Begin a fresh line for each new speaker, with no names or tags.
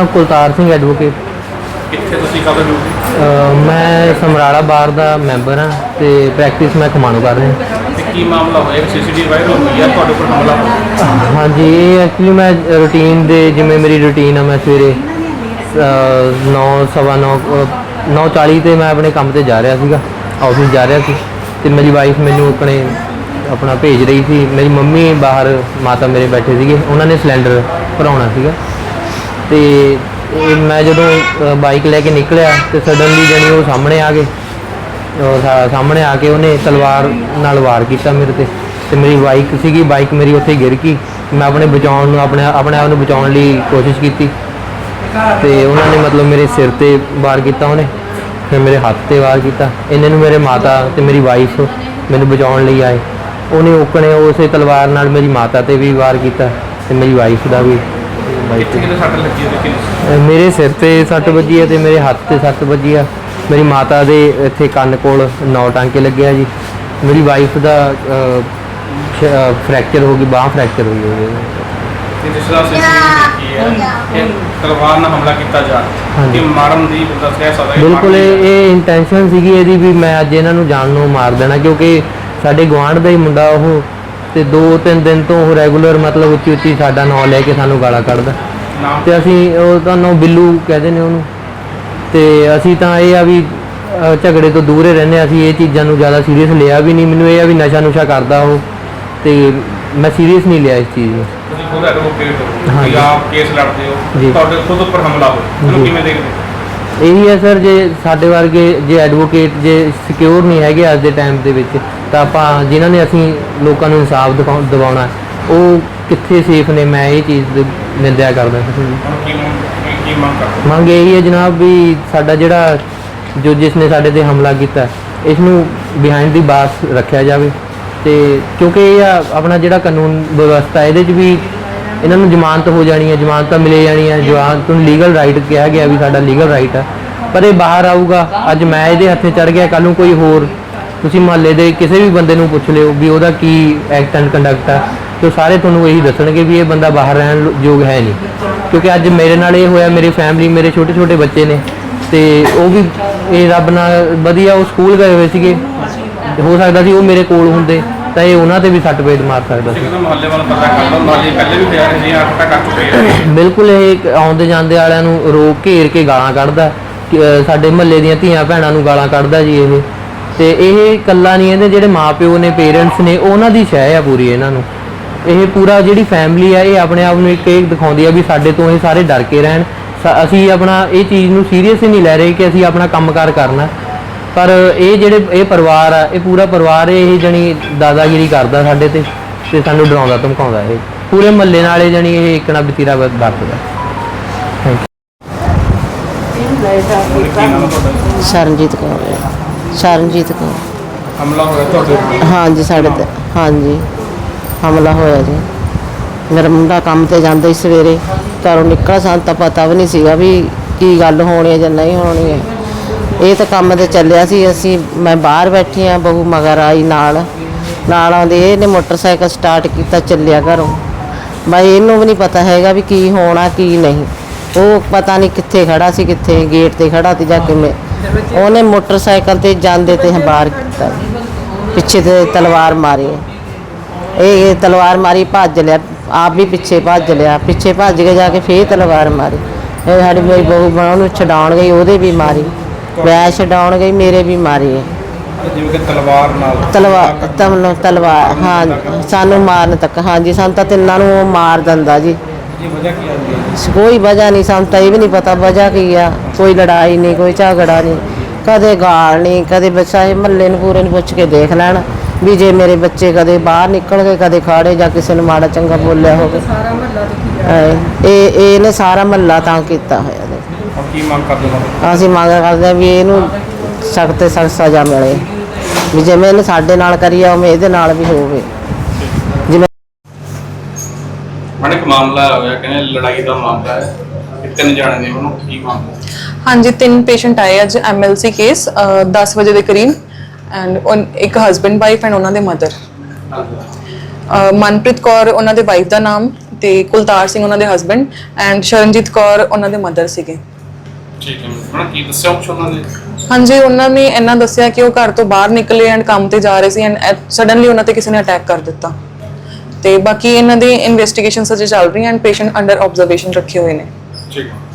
ਨਾਮ ਕੁਲਤਾਰ ਸਿੰਘ ਐਡਵੋਕੇਟ
ਕਿੱਥੇ ਤੁਸੀਂ ਕਦੋਂ ਡਿਊਟੀ
ਅਹ ਮੈਂ ਸਮਰਾਲਾ ਬਾਰ ਦਾ ਮੈਂਬਰ ਹਾਂ ਤੇ ਪ੍ਰੈਕਟਿਸ ਮੈਂ ਖਮਾਣੋ ਕਰ ਰਿਹਾ।
ਤੇ ਕੀ ਮਾਮਲਾ ਹੋਇਆ? ਸੀਸੀਟੀਵੀ ਵਾਇਰਲ ਹੋਈ ਹੈ ਤੁਹਾਡੇ ਉੱਪਰ ਹਮਲਾ ਹੋਇਆ।
ਹਾਂਜੀ ਇਹ ਐਕਚੁਅਲੀ ਮੈਂ ਰੂਟੀਨ ਦੇ ਜਿਵੇਂ ਮੇਰੀ ਰੂਟੀਨ ਆ ਮੈਂ ਸਵੇਰੇ 9 ਸਵਾ 9 9:40 ਤੇ ਮੈਂ ਆਪਣੇ ਕੰਮ ਤੇ ਜਾ ਰਿਹਾ ਸੀਗਾ ਆਫਿਸ ਜਾ ਰਿਹਾ ਸੀ। ਤੇ ਮੇਰੀ ਵਾਈਫ ਮੈਨੂੰ ਆਪਣੇ ਆਪਣਾ ਭੇਜ ਰਹੀ ਸੀ। ਮੇਰੀ ਮੰਮੀ ਬਾਹਰ ਮਾਤਾ ਮੇਰੇ ਬੈਠੇ ਸੀਗੇ ਉਹਨਾਂ ਨੇ ਸਿਲੰਡਰ ਭਰਾਉਣਾ ਸੀਗਾ। ਤੇ ਇਹ ਮੈਂ ਜਦੋਂ ਬਾਈਕ ਲੈ ਕੇ ਨਿਕਲਿਆ ਤੇ ਸਡਨਲੀ ਜਣੀ ਉਹ ਸਾਹਮਣੇ ਆ ਗਏ। ਉਹ ਸਾਹਮਣੇ ਆ ਕੇ ਉਹਨੇ ਤਲਵਾਰ ਨਾਲ ਵਾਰ ਕੀਤਾ ਮੇਰੇ ਤੇ ਤੇ ਮੇਰੀ ਬਾਈਕ ਸੀਗੀ ਬਾਈਕ ਮੇਰੀ ਉੱਥੇ ਗਿਰ ਗਈ। ਮੈਂ ਆਪਣੇ ਬਚਾਉਣ ਨੂੰ, ਆਪਣੇ ਆਪਣੇ ਆਪ ਨੂੰ ਬਚਾਉਣ ਲਈ ਕੋਸ਼ਿਸ਼ ਕੀਤੀ। ਤੇ ਉਹਨਾਂ ਨੇ ਮਤਲਬ ਮੇਰੇ ਸਿਰ ਤੇ ਵਾਰ ਕੀਤਾ ਉਹਨੇ, ਫਿਰ ਮੇਰੇ ਹੱਥ ਤੇ ਵਾਰ ਕੀਤਾ। ਇਹਨੇ ਨੂੰ ਮੇਰੇ ਮਾਤਾ ਤੇ ਮੇਰੀ ਵਾਈਫ ਮੈਨੂੰ ਬਚਾਉਣ ਲਈ ਆਏ। ਉਹਨੇ ਓਕਣੇ ਉਸੇ ਤਲਵਾਰ ਨਾਲ ਮੇਰੀ ਮਾਤਾ ਤੇ ਵੀ ਵਾਰ ਕੀਤਾ ਤੇ ਮੇਰੀ ਵਾਈਫ ਦਾ ਵੀ। ਵਾਈਫ
ਕਿੱਥੇ ਕਿਤੇ ਸੱਟ ਲੱਗੀ ਹੈ ਲੇਕਿਨ
ਅਹ ਮੇਰੇ ਸਿਰ ਤੇ ਸੱਟ ਵੱਜੀ ਹੈ ਤੇ ਮੇਰੇ ਹੱਥ ਤੇ ਸੱਟ ਵੱਜੀ ਆ। ਮੇਰੀ ਮਾਤਾ ਦੇ ਇੱਥੇ ਕੰਨ ਕੋਲ ਨੌ ਟਾਂਕੇ ਲੱਗੇ ਆ ਜੀ। ਮੇਰੀ ਵਾਈਫ ਦਾ ਫ੍ਰੈਕਚਰ ਹੋ ਗਈ ਬਾਹ ਫ੍ਰੈਕਚਰ ਹੋਈ ਹੋਈ ਹੈ
ਤੇ ਤਰ੍ਹਾਂ ਸੀਸੀਟੀਵੀ ਦੇਖੀ ਹੈ ਇਹ ਤਲਵਾਰ ਨਾਲ ਹਮਲਾ ਕੀਤਾ ਜਾ
ਹਾਂਜੀ।
ਕਿ ਮਾਰਨ ਦੀ ਦੱਸਿਆ ਸਕਦਾ ਹੈ
ਬਿਲਕੁਲ ਇਹ ਇਹ ਇੰਟੈਂਸ਼ਨ ਸੀਗੀ ਇਹਦੀ ਵੀ ਮੈਂ ਅੱਜ ਇਹਨਾਂ ਨੂੰ ਜਾਣ ਨੂੰ ਮਾਰ ਦੇਣਾ ਕਿਉਂਕਿ ਸਾਡੇ ਗੁਆਂਢ ਦਾ ਹੀ ਮੁੰਡਾ ਉਹ ਤੇ ਦੋ ਤਿੰਨ ਦਿਨ ਤੋਂ ਉਹ ਰੈਗੂਲਰ ਮਤਲਬ ਉੱਚੀ ਉੱਚੀ ਸਾਡਾ ਨਾਂ ਲੈ ਕੇ ਸਾਨੂੰ ਗਾਲਾਂ ਕੱਢਦਾ ਤੇ ਅਸੀਂ ਉਹ ਤਾਂ ਨਾਂ ਬਿੱਲੂ ਕਹਿੰਦੇ ਨੇ ਉਹਨੂੰ ਤੇ ਅਸੀਂ ਤਾਂ ਇਹ ਆ ਵੀ ਝਗੜੇ ਤੋਂ ਦੂਰ ਹੀ ਰਹਿੰਦੇ ਹਾਂ। ਅਸੀਂ ਇਹ ਚੀਜ਼ਾਂ ਨੂੰ ਜ਼ਿਆਦਾ ਸੀਰੀਅਸ ਲਿਆ ਵੀ ਨਹੀਂ ਮੈਨੂੰ ਇਹ ਆ ਵੀ ਨਸ਼ਾ ਨੁਸ਼ਾ ਕਰਦਾ ਉਹ ਤੇ ਮੈਂ ਸੀਰੀਅਸ ਨਹੀਂ ਲਿਆ ਇਸ ਚੀਜ਼ ਨੂੰ
ਤੁਸੀਂ ਖੁਦ ਐਡਵੋਕੇਟ ਹੋ
ਹਾਂਜੀ।
ਆਪ ਕੇਸ ਲੜਦੇ ਹੋ
ਜੀ।
ਤੁਹਾਡੇ ਖੁਦ ਉੱਪਰ ਹਮਲਾ ਹੋਇਆ ਇਹਨੂੰ
ਜੀ।
ਕਿਵੇਂ ਦੇਖਦੇ ਹੋ?
ਇਹੀ ਹੈ ਸਰ ਜੇ ਸਾਡੇ ਵਰਗੇ ਜੇ ਐਡਵੋਕੇਟ ਜੇ ਸਿਕਿਉਰ ਨਹੀਂ ਹੈਗੇ ਅੱਜ ਦੇ ਟਾਈਮ ਦੇ ਵਿੱਚ ਤਾਂ ਆਪਾਂ ਜਿਨ੍ਹਾਂ ਨੇ ਅਸੀਂ ਲੋਕਾਂ ਨੂੰ ਇਨਸਾਫ ਦਿਵਾਉਣਾ ਉਹ ਕਿੱਥੇ ਸੇਫ ਨੇ ਮੈਂ ਇਹ ਚੀਜ਼ ਦੀ ਨਿੰਦਿਆ ਕਰਦਾ ਹਾਂ
ਕੀ ਮੰਗ-
ਇਹੀ ਹੈ ਜਨਾਬ ਵੀ ਸਾਡਾ ਜਿਹੜਾ ਜੋ ਜਿਸ ਨੇ ਸਾਡੇ ਤੇ ਹਮਲਾ ਕੀਤਾ ਇਸ ਨੂੰ ਬਿਹਾਈਂਡ ਦੀ ਬਾਸ ਰੱਖਿਆ ਜਾਵੇ। ਤੇ ਕਿਉਂਕਿ ਇਹ ਆਪਣਾ ਜਿਹੜਾ ਕਾਨੂੰਨ ਵਿਵਸਥਾ ਇਹਦੇ 'ਚ ਵੀ ਇਹਨਾਂ ਨੂੰ ਜ਼ਮਾਨਤ ਹੋ ਜਾਣੀ ਹੈ ਜ਼ਮਾਨਤਾਂ ਮਿਲੇ ਜਾਣੀਆਂ ਜ਼ਮਾਨਤ ਨੂੰ ਲੀਗਲ ਰਾਈਟ ਕਿਹਾ ਗਿਆ ਵੀ ਸਾਡਾ ਲੀਗਲ ਰਾਈਟ ਆ। ਪਰ ਇਹ ਬਾਹਰ ਆਊਗਾ ਅੱਜ ਮੈਂ ਇਹਦੇ ਹੱਥੇ ਚੜ ਗਿਆ ਕੱਲ ਨੂੰ ਕੋਈ ਹੋਰ ਤੁਸੀਂ ਮਹੱਲੇ ਦੇ ਕਿਸੇ ਵੀ ਬੰਦੇ ਨੂੰ ਪੁੱਛ ਲਿਓ ਵੀ ਉਹਦਾ ਕੀ ਐਕਟ ਐਂਡ ਕੰਡਕਟ ਆ ਤੇ ਸਾਰੇ ਤੁਹਾਨੂੰ ਇਹੀ ਦੱਸਣਗੇ ਵੀ ਇਹ ਬੰਦਾ ਬਾਹਰ ਰਹਿਣ ਯੋਗ ਹੈ ਨਹੀਂ। ਕਿਉਂਕਿ ਅੱਜ ਮੇਰੇ ਨਾਲ ਇਹ ਹੋਇਆ ਮੇਰੀ ਫੈਮਿਲੀ ਮੇਰੇ ਛੋਟੇ ਛੋਟੇ ਬੱਚੇ ਨੇ ਤੇ ਉਹ ਵੀ ਇਹ ਰੱਬ ਨਾਲ ਵਧੀਆ ਉਹ ਸਕੂਲ ਗਏ ਹੋਏ ਸੀਗੇ। ਹੋ ਸਕਦਾ ਸੀ ਉਹ ਮੇਰੇ ਕੋਲ ਹੁੰਦੇ ਤਾਂ ਇਹ ਉਹਨਾਂ ਤੇ ਵੀ ਸੱਟ ਪੇਟ ਮਾਰ ਸਕਦਾ ਸੀ।
ਤੁਸੀਂ ਕਹਿੰਦੇ ਮੁਹੱਲੇ ਵਾਲਾ ਪਤਾ ਕਰ ਲਓ ਨਾਲੇ ਪਹਿਲੇ ਵੀ ਹੋਇਆ ਸੀ ਆਹ ਪਤਾ ਕਰ ਚੁੱਕੇ ਹੈ
ਬਿਲਕੁਲ ਇਹ ਆਉਂਦੇ ਜਾਂਦੇ ਵਾਲਿਆਂ ਨੂੰ ਰੋਕ ਘੇਰ ਕੇ ਗਾਲਾਂ ਕੱਢਦਾ ਸਾਡੇ ਮਹੱਲੇ ਦੀਆਂ ਧੀਆਂ ਭੈਣਾਂ ਨੂੰ ਗਾਲਾਂ ਕੱਢਦਾ ਜੀ ਇਹ। ਤੇ ਇਹ ਇਕੱਲਾ ਨਹੀਂ, ਇਹਦੇ ਜਿਹੜੇ ਮਾਪਿਓ ਨੇ ਪੇਰੈਂਟਸ ਨੇ, ਉਹਨਾਂ ਦੀ ਸ਼ਹਿ ਆ ਪੂਰੀ ਇਹਨਾਂ ਨੂੰ। ਇਹ ਪੂਰਾ ਜਿਹੜੀ ਫੈਮਿਲੀ ਆ, ਇਹ ਆਪਣੇ ਆਪ ਨੂੰ ਇੱਕ ਇੱਕ ਦਿਖਾਉਂਦੀ ਆ ਵੀ ਸਾਡੇ ਤੋਂ ਇਹ ਸਾਰੇ ਡਰ ਕੇ ਰਹਿਣ। ਅਸੀਂ ਆਪਣਾ ਇਹ ਚੀਜ਼ ਨੂੰ ਸੀਰੀਅਸ ਹੀ ਨਹੀਂ ਲੈ ਰਹੇ ਕਿ ਅਸੀਂ ਆਪਣਾ ਕੰਮਕਾਰ ਕਰਨਾ। ਪਰ ਇਹ ਜਿਹੜੇ, ਇਹ ਪਰਿਵਾਰ ਆ, ਇਹ ਪੂਰਾ ਪਰਿਵਾਰ ਇਹ ਜਣੀ ਦਾਦਾਗਿਰੀ ਕਰਦਾ ਸਾਡੇ ਤੇ ਤੇ ਸਾਨੂੰ ਡਰਾਉਂਦਾ, ਧਮਕਾਉਂਦਾ ਇਹ। ਪੂਰੇ ਮਹੱਲੇ ਨਾਲ ਇਹ ਜਣੀ ਇਹ ਇੱਕ ਨਾ ਬਤੀਰਾ ਵ- ਵਰਤਦਾ। ਥੈਂਕ
ਕੀ
ਸ਼ਰਨਜੀਤ ਕੌਰ। ਸ਼ਰਨਜੀਤ ਕੌਰ।
ਹਮਲਾ ਹੋਇਆ ਤੁਹਾਡੇ ਉੱਪਰ
ਹਾਂਜੀ ਸਾਡੇ ਤੇ। ਹਾਂਜੀ ਹਮਲਾ ਹੋਇਆ ਜੀ। ਮੇਰਾ ਮੁੰਡਾ ਕੰਮ ਤੇ ਜਾਂਦਾ ਸੀ ਸਵੇਰੇ ਘਰੋਂ ਨਿਕਲ ਸਾਨੂੰ ਤਾਂ ਪਤਾ ਵੀ ਨਹੀਂ ਸੀਗਾ ਵੀ ਕੀ ਗੱਲ ਹੋਣੀ ਹੈ ਜਾਂ ਨਹੀਂ ਹੋਣੀ ਹੈ। ਇਹ ਤਾਂ ਕੰਮ ਤੇ ਚੱਲਿਆ ਸੀ ਅਸੀਂ ਮੈਂ ਬਾਹਰ ਬੈਠੀ ਆ ਬਹੂ ਮਗਰ ਆਈ ਨਾਲ। ਨਾਲ ਆਉਂਦੇ ਇਹਨੇ ਮੋਟਰਸਾਈਕਲ ਸਟਾਰਟ ਕੀਤਾ ਚੱਲਿਆ ਘਰੋਂ। ਬਾਈ ਇਹਨੂੰ ਵੀ ਨਹੀਂ ਪਤਾ ਹੈਗਾ ਵੀ ਕੀ ਹੋਣਾ ਕੀ ਨਹੀਂ। ਉਹ ਪਤਾ ਨਹੀਂ ਕਿੱਥੇ ਖੜਾ ਸੀ ਕਿੱਥੇ ਗੇਟ ਤੇ ਖੜਾ ਸੀ ਜਾਂ ਕਿਵੇਂ। ਉਹਨੇ ਮੋਟਰਸਾਈਕਲ ਤੇ ਜਾਂਦੇ ਤੇ ਬਾਹਰ ਕੀਤਾ ਪਿੱਛੇ ਤੇ ਤਲਵਾਰ ਮਾਰੀ। ਇਹ ਤਲਵਾਰ ਮਾਰੀ ਭੱਜ ਲਿਆ। ਆਪ ਵੀ ਪਿੱਛੇ ਭੱਜ ਲਿਆ। ਪਿੱਛੇ ਭੱਜ ਕੇ ਜਾ ਕੇ ਫੇਰ ਤਲਵਾਰ ਮਾਰੀ। ਇਹ ਸਾਡੀ ਮੇਰੀ ਬਹੂ ਬਣਾ ਉਹਨੂੰ ਛਡਾਉਣ ਗਈ ਉਹਦੇ ਵੀ ਮਾਰੀ। ਮੈਂ ਛਡਾਉਣ ਗਈ ਮੇਰੇ ਵੀ ਮਾਰੀ
ਜਿਵੇਂ ਕਿ ਤਲਵਾਰ ਨਾਲ
ਤਲਵਾਰ ਹਾਂ ਸਾਨੂੰ ਮਾਰਨ ਤੱਕ। ਹਾਂਜੀ ਸਾਨੂੰ ਤਾਂ ਤਿੰਨਾਂ ਨੂੰ ਮਾਰ ਦਿੰਦਾ ਜੀ।
ਹੈ
ਕੋਈ ਵਜ੍ਹਾ ਨਹੀਂ ਸਾਨੂੰ ਤਾਂ ਇਹ ਵੀ ਨਹੀਂ ਪਤਾ ਵਜ੍ਹਾ ਕੀ ਆ। ਕੋਈ ਲੜਾਈ ਨਹੀਂ ਕੋਈ ਝਗੜਾ ਨਹੀਂ। ਕਦੇ ਗਾਲ ਨਹੀਂ ਕਦੇ ਬੱਚਾ ਇਹ ਮਹੱਲੇ ਨੂੰ ਪੂਰੇ ਨੂੰ ਪੁੱਛ ਕੇ ਦੇਖ ਲੈਣ ਵੀ ਜੇ ਮੇਰੇ ਬੱਚੇ ਕਦੇ ਬਾਹਰ ਨਿਕਲ ਗਏ ਕਦੇ ਖਾੜੇ ਜਾਂ ਕਿਸੇ ਨੂੰ ਮਾੜਾ ਚੰਗਾ ਬੋਲਿਆ ਹੋਵੇ। ਇਹ ਇਹ ਇਹਨੇ ਸਾਰਾ ਮਹੱਲਾ ਤਾਂ ਕੀਤਾ ਹੋਇਆ ਜੀ।
ਹੁਣ ਕੀ ਮੰਗ ਕਰਦੇ ਹੋ?
ਅਸੀਂ ਮੰਗ ਕਰਦੇ ਹਾਂ ਵੀ ਇਹਨੂੰ ਸਖਤ ਤੇ ਸਖਤ ਸਜ਼ਾ ਮਿਲੇ। ਵੀ ਜਿਵੇਂ ਇਹਨੇ ਸਾਡੇ ਨਾਲ ਕਰੀ ਆ ਉਵੇਂ ਇਹਦੇ ਨਾਲ ਵੀ ਹੋਵੇ। ਜਿਵੇਂ
ਮੈਡਮ
ਹਾਂਜੀ ਤਿੰਨ ਪੇਸ਼ੈਂਟ ਆਏ ਅੱਜ ਐਮਐਲਸੀ ਕੇਸ 10 ਵਜੇ ਦੇ ਕਰੀਬ ਐਂਡ ਇੱਕ ਹਸਬੰਡ ਵਾਈਫ ਐਂਡ ਉਹਨਾਂ ਦੇ ਮਦਰ ਮਨਪ੍ਰੀਤ ਕੌਰ ਉਹਨਾਂ ਦੇ ਵਾਈਫ ਦਾ ਨਾਮ ਤੇ ਕੁਲਤਾਰ ਸਿੰਘ ਉਹਨਾਂ ਦੇ ਹਸਬੰਡ ਐਂਡ ਸ਼ਰਨਜੀਤ ਕੌਰ ਉਹਨਾਂ ਦੇ ਮਦਰ ਸੀਗੇ। ਹਾਂਜੀ ਉਹਨਾਂ ਨੇ ਇਹਨਾਂ ਦੱਸਿਆ ਕਿ ਉਹ ਘਰ ਤੋਂ ਬਾਹਰ ਨਿਕਲੇ ਐਂਡ ਕੰਮ ਤੇ ਜਾ ਰਹੇ ਸੀ ਐਂਡ ਸਡਨਲੀ ਉਹਨਾਂ ਤੇ ਕਿਸੇ ਨੇ ਅਟੈਕ ਕਰ ਦਿੱਤਾ। ਤੇ ਬਾਕੀ ਇਹਨਾਂ ਦੀ ਇਨਵੈਸਟੀਗੇਸ਼ਨ ਅਜੇ ਚੱਲ ਰਹੀਆਂ ਐਂਡ ਪੇਸ਼ੈਂਟ ਅੰਡਰ ਆਬਜ਼ਰਵੇਸ਼ਨ ਰੱਖੇ ਹੋਏ ਨੇ।
ਠੀਕ ਹੈ